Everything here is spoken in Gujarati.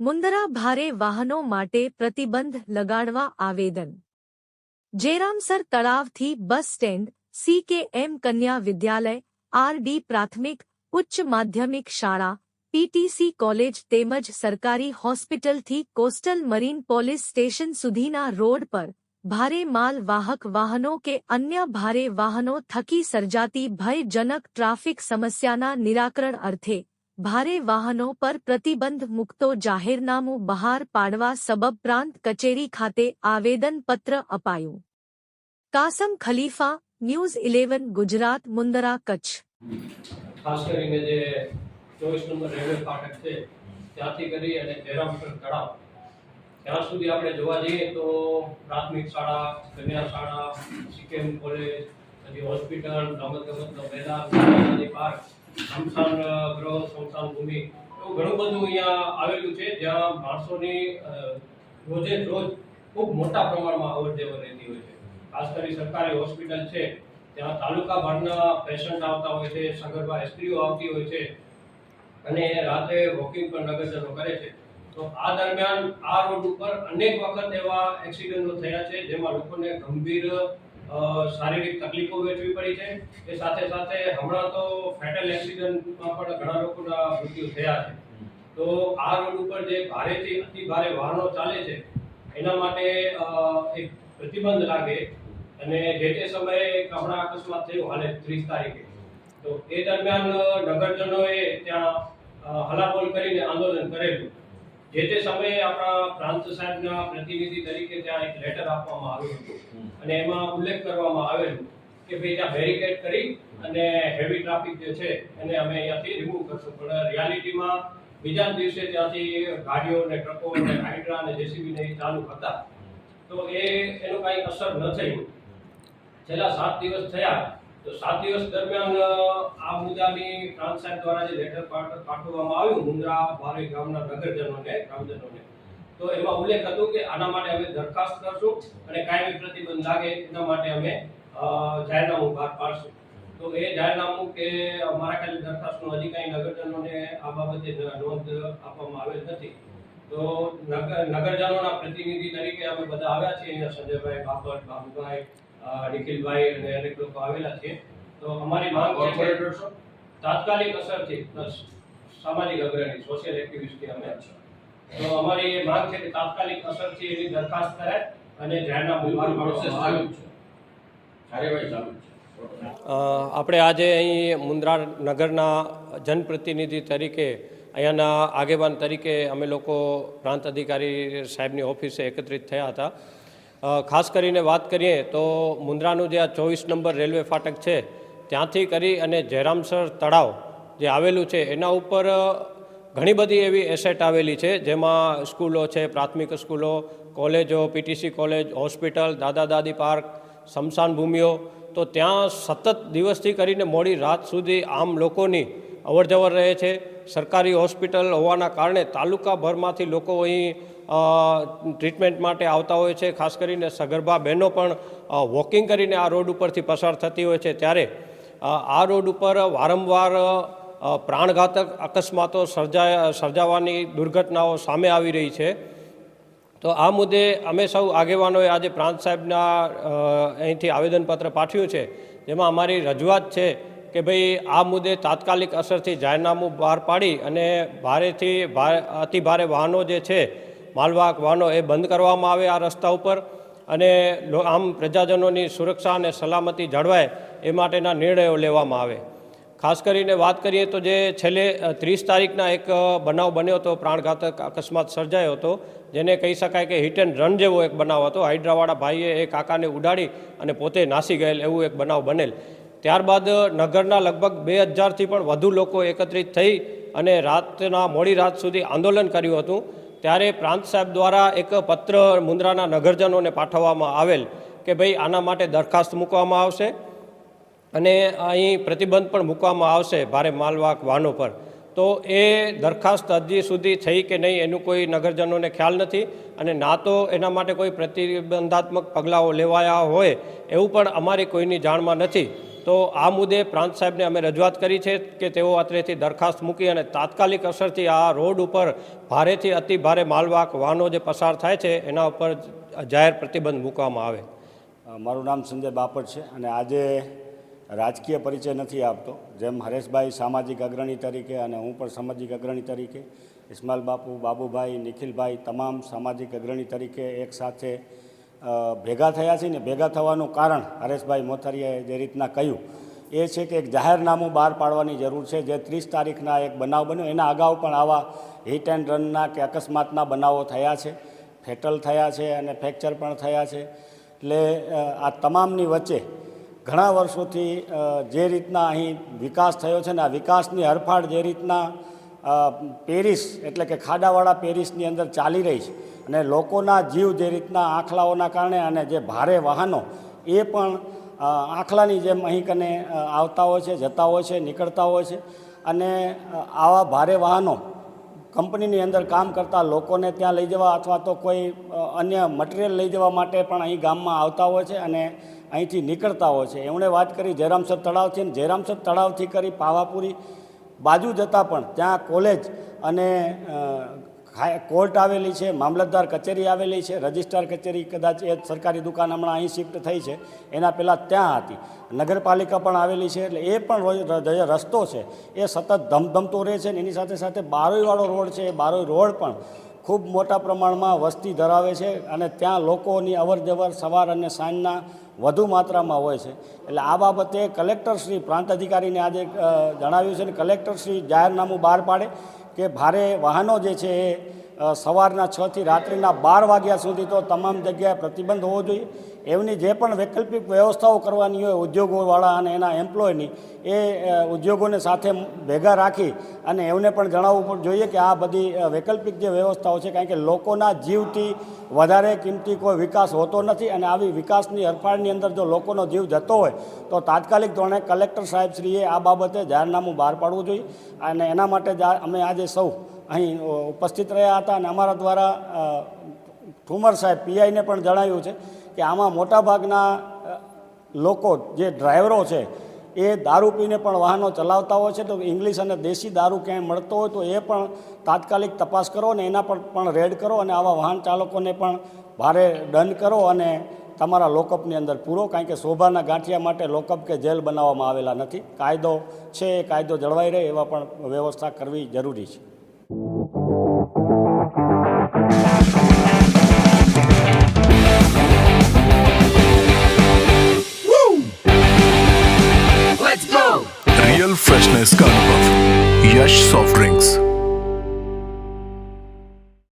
મુંદરા ભારે વાહનો માટે પ્રતિબંધ લગાડવા આવેદન. જેરામસર તળાવથી બસ સ્ટેન્ડ સીકેએમ કન્યા વિદ્યાલય આરડી પ્રાથમિક, ઉચ્ચ માધ્યમિક શાળા પીટીસી કોલેજ તેમજ સરકારી હોસ્પિટલથી કોસ્ટલ મરીન પોલીસ સ્ટેશન સુધીના રોડ પર ભારે માલ વાહક વાહનો કે અન્ય ભારે વાહનો થકી સર્જાતી ભયજનક ટ્રાફિક સમસ્યાના નિરાકરણ અર્થે ભારે વાહનો પર પ્રતિબંધ મુકતો જાહેરનામું બહાર પાડવા સબબ પ્રાંત કચેરી ખાતે આવેદનપત્ર અપાયું. Kasam Khalifa, news eleven, Gujarat, Mundra Kutch. ખાસ કરીને જે ચોવીસ નંબર રેલવે ફાટક છે, ત્યાંથી કરી અને જયરામપુર તળાવ ત્યાં સુધી આપણે જોવા જઈએ તો પ્રાથમિક શાળા, કન્યા શાળા સિકેમ કોલેજ પછી હોસ્પિટલ રમત ગમતનો મેદાન પાર્ક સ્મશાન ગૃહ સ્મશાન ભૂમિ એવું ઘણું બધું અહીંયા આવેલું છે, જ્યાં માણસોની રોજે રોજ ખૂબ મોટા પ્રમાણમાં અવર જવર રહેતી હોય છે. ખાસ કરી સરકારી હોસ્પિટલ છે, ત્યાં તાલુકા ભરના પેશન્ટ આવતા હોય છે સગર્ભા સ્ત્રીઓ આવતી હોય છે, અને રાત્રે વોકિંગ પણ નગરજનો કરે છે. તો આ દરમિયાન આ રોડ ઉપર અનેક વખત એવા એક્સિડન્ટો થયા છે, જેમાં લોકોને ગંભીર શારીરિક તકલીફો વેઠવી પડી છે. એ સાથે સાથે હમણાં તો ફેટલ એક્સિડન્ટમાં પણ ઘણા લોકોના મૃત્યુ થયા છે. તો આ રોડ ઉપર જે ભારેથી અતિ ભારે વાહનો ચાલે છે, એના માટે એક પ્રતિબંધ લાગે અને જે તે સમયે હમણાં અકસ્માત થયો, હાલે ત્રીસ તારીખે. તો એ દરમિયાન નગરજનોએ ત્યાં હલાબોલ કરીને આંદોલન કરેલું. જે તે સમયે આપણા પ્રાંત સાહેબના પ્રતિનિધિ તરીકે ત્યાં એક લેટર આપવામાં આવ્યું હતું. અને એમાં ઉલ્લેખ કરવામાં આવેલું કે ભાઈ ત્યાં બેરિકેડ કરી અને હેવી ટ્રાફિક જે છે એને અમે અહીંયાથી રિમૂવ કરશું. પણ રિયાલિટીમાં બીજા દિવસે ત્યાંથી ગાડીઓ ને ટ્રકો ને હાઇડ્રા અને જેસીબી ને ચાલુ હતા. તો એ એનું કાંઈ અસર ન થઈ છેલ્લા સાત દિવસ થયા તો સાત દિવસ દરમિયાન આ મુદ્દાની પ્રાંત સાહેબ દ્વારા જે લેટર પાઠવવામાં આવ્યું, મુંદ્રા, ભારે ગામના નગરજનોને, ગ્રામજનોને, તો એમાં ઉલ્લેખ હતો કે આના માટે અમે દરખાસ્ત કરશું અને કાયમી પ્રતિબંધ લાગે એના માટે અમે જાહેરનામું બહાર પાડશું. તો એ જાહેરનામું કે મારા ખાલી દરખાસ્તનું હજી નગરજનોને આ બાબતે નોંધ આપવામાં આવેલ નથી. તો નગર, નગરજનોના પ્રતિનિધિ તરીકે અમે બધા આવ્યા છીએ. અહીંયા સંજયભાઈ, બાપટ, બાબુભાઈ નિખિલભાઈ અને અનેક લોકો આવેલા છે. તો અમારી માંગ છે કે તાત્કાલિક અસરથી પ્લસ સામાજિક અગ્રણી સોશિયલ એક્ટિવિસ્ટ અમે તો અમારી એ માંગ છે કે તાત્કાલિક અસરથી એની દરખાસ્ત કરાય અને જાહેરના બિલકુલ પ્રોસેસ ચાલુ છે. કાર્યવાહી ચાલુ છે. આપણે આજે અહીં મુન્દ્રા નગરના જનપ્રતિનિધિ તરીકે અહીંયાના આગેવાન તરીકે અમે લોકો પ્રાંત અધિકારી સાહેબની ઓફિસે એકત્રિત થયા હતા. ખાસ કરીને વાત કરીએ તો મુન્દ્રાનું જે આ ચોવીસ નંબર રેલવે ફાટક છે, ત્યાંથી કરી અને જયરામસર તળાવ જે આવેલું છે, એના ઉપર ઘણી બધી એવી એસેટ આવેલી છે, જેમાં સ્કૂલો છે, પ્રાથમિક સ્કૂલો, કોલેજો, પીટીસી કોલેજ, હોસ્પિટલ, દાદા દાદી પાર્ક, સ્મશાન ભૂમિઓ. તો ત્યાં સતત દિવસથી કરીને મોડી રાત સુધી આમ લોકોની અવરજવર રહે છે. સરકારી હોસ્પિટલ હોવાના કારણે તાલુકાભરમાંથી લોકો અહીં ટ્રીટમેન્ટ માટે આવતા હોય છે. ખાસ કરીને સગર્ભા બહેનો પણ વોકિંગ કરીને આ રોડ ઉપરથી પસાર થતી હોય છે. ત્યારે આ રોડ ઉપર વારંવાર પ્રાણઘાતક અકસ્માતો સર્જા સર્જાવાની દુર્ઘટનાઓ સામે આવી રહી છે. તો આ મુદ્દે અમે સૌ આગેવાનોએ આજે પ્રાંત સાહેબના અહીંથી આવેદનપત્ર પાઠવ્યું છે. જેમાં અમારી રજૂઆત છે કે ભાઈ આ મુદ્દે તાત્કાલિક અસરથી જાહેરનામું બહાર પાડી અને ભારેથી ભારે અતિ ભારે વાહનો જે છે માલવાહક વાહનો એ બંધ કરવામાં આવે આ રસ્તા ઉપર અને આમ પ્રજાજનોની સુરક્ષા અને સલામતી જળવાય એ માટેના નિર્ણયો લેવામાં આવે. ખાસ કરીને વાત કરીએ તો જે છેલ્લે ત્રીસ તારીખના એક બનાવ બન્યો હતો, પ્રાણઘાતક અકસ્માત સર્જાયો હતો, જેને કહી શકાય કે હિટ એન્ડ રન જેવો એક બનાવ હતો. હાઇડ્રાવાળા ભાઈએ એ કાકાને ઉડાડી અને પોતે નાસી ગયેલ એવું એક બનાવ બનેલ. ત્યારબાદ નગરના લગભગ બે હજારથી પણ વધુ લોકો એકત્રિત થઈ અને રાતના મોડી રાત સુધી આંદોલન કર્યું હતું. ત્યારે પ્રાંત સાહેબ દ્વારા એક પત્ર મુન્દ્રાના નગરજનોને પાઠવવામાં આવેલ કે ભાઈ આના માટે દરખાસ્ત મૂકવામાં આવશે અને અહીં પ્રતિબંધ પણ મૂકવામાં આવશે ભારે માલવાહક વાહનો પર. તો એ દરખાસ્ત હજી સુધી થઈ કે નહીં એનું કોઈ નગરજનોને ખ્યાલ નથી અને ના તો એના માટે કોઈ પ્રતિબંધાત્મક પગલાઓ લેવાયા હોય એવું પણ અમારી કોઈની જાણમાં નથી. તો આ મુદ્દે પ્રાંત સાહેબને અમે રજૂઆત કરી છે કે તેઓ અત્રેથી દરખાસ્ત મૂકી અને તાત્કાલિક અસરથી આ રોડ ઉપર ભારેથી અતિ ભારે માલવાહક વાહનો જે પસાર થાય છે એના ઉપર જાહેર પ્રતિબંધ મૂકવામાં આવે. મારું નામ સંજય બાપટ છે અને આજે રાજકીય પરિચય નથી આપતો. જેમ હરેશભાઈ સામાજિક અગ્રણી તરીકે અને હું પણ સામાજિક અગ્રણી તરીકે ઇસ્માલ બાપુ બાબુભાઈ નિખિલભાઈ તમામ સામાજિક અગ્રણી તરીકે એક સાથે અ, ભેગા થયા છે ને ભેગા થવાનું કારણ હરેશભાઈ મોથરિયાએ જે રીતના કહ્યું, એ છે કે એક જાહેરનામું બહાર પાડવાની જરૂર છે. જે ત્રીસ તારીખના એક બનાવ બન્યો, એના અગાઉ પણ આવા હિટ એન્ડ રનના કે અકસ્માતના બનાવો થયા છે. ફેટલ થયા છે અને ફ્રેક્ચર પણ થયા છે. એટલે આ તમામની વચ્ચે ઘણા વર્ષોથી જે રીતના અહીં વિકાસ થયો છે ને આ વિકાસની હરફાળ જે રીતના પેરિસ, એટલે કે ખાડાવાળા પેરિસની અંદર ચાલી રહી છે. અને લોકોના જીવ જે રીતના આંખલાઓના કારણે અને જે ભારે વાહનો, એ પણ આંખલાની જેમ અહીં કને આવતા હોય છે, જતા હોય છે, નીકળતા હોય છે. અને આવા ભારે વાહનો કંપનીની અંદર કામ કરતા લોકોને ત્યાં લઈ જવા અથવા તો કોઈ અન્ય મટીરિયલ લઈ જવા માટે પણ અહીં ગામમાં આવતા હોય છે અને અહીંથી નીકળતા હોય છે. એમણે વાત કરી જયરામસર તળાવથી જયરામસર તળાવથી કરી પાવાપુરી બાજુ જતાં પણ ત્યાં કોલેજ અને કોર્ટ આવેલી છે, મામલતદાર કચેરી આવેલી છે, રજિસ્ટ્રાર કચેરી કદાચ એ સરકારી દુકાન હમણાં અહીં શિફ્ટ થઈ છે, એના પહેલાં ત્યાં હતી. નગરપાલિકા પણ આવેલી છે, એટલે એ પણ જે રસ્તો છે, એ સતત ધમધમતો રહે છે ને એની સાથે સાથે બારોઈવાળો રોડ છે, એ બારોઈ રોડ પણ ખૂબ મોટા પ્રમાણમાં વસ્તી ધરાવે છે અને ત્યાં લોકોની અવર જવર સવાર અને સાંજના વધુ માત્રામાં હોય છે. એટલે આ બાબતે કલેક્ટરશ્રી પ્રાંત અધિકારીને આજે જણાવ્યું છે ને કલેક્ટરશ્રી જાહેરનામું બહાર પાડે કે ભારે વાહનો જે છે એ સવારના છ થી રાત્રિના બાર વાગ્યા સુધી તો તમામ જગ્યાએ પ્રતિબંધ હોવો જોઈએ. એમની જે પણ વૈકલ્પિક વ્યવસ્થાઓ કરવાની હોય, ઉદ્યોગોવાળા અને એના એમ્પ્લોયની, એ ઉદ્યોગોને સાથે ભેગા રાખી અને એમને પણ જણાવવું પણ જોઈએ કે આ બધી વૈકલ્પિક જે વ્યવસ્થાઓ છે, કારણ કે લોકોના જીવથી વધારે કિંમતી કોઈ વિકાસ હોતો નથી અને આવી વિકાસની હરફાળની અંદર જો લોકોનો જીવ જતો હોય, તો તાત્કાલિક ધોરણે કલેક્ટર સાહેબશ્રીએ આ બાબતે જાહેરનામું બહાર પાડવું જોઈએ. અને એના માટે અમે આજે સૌ અહીં ઉપસ્થિત રહ્યા હતા અને અમારા દ્વારા ઠુમર સાહેબ, પીઆઈને પણ જણાવ્યું છે કે આમાં મોટાભાગના લોકો જે ડ્રાઈવરો છે, એ દારૂ પીને પણ વાહનો ચલાવતા હોય છે. તો ઇંગ્લિશ અને દેશી દારૂ ક્યાંય મળતો હોય તો એ પણ તાત્કાલિક તપાસ કરો અને એના પર પણ રેડ કરો અને આવા વાહન ચાલકોને પણ ભારે દંડ કરો અને તમારા લોકઅપની અંદર પૂરો, કારણ કે શોભાના ગાંઠિયા માટે લોકઅપ કે જેલ બનાવવામાં આવેલા નથી. કાયદો છે એ કાયદો જળવાઈ રહે એવા પણ વ્યવસ્થા કરવી જરૂરી છે.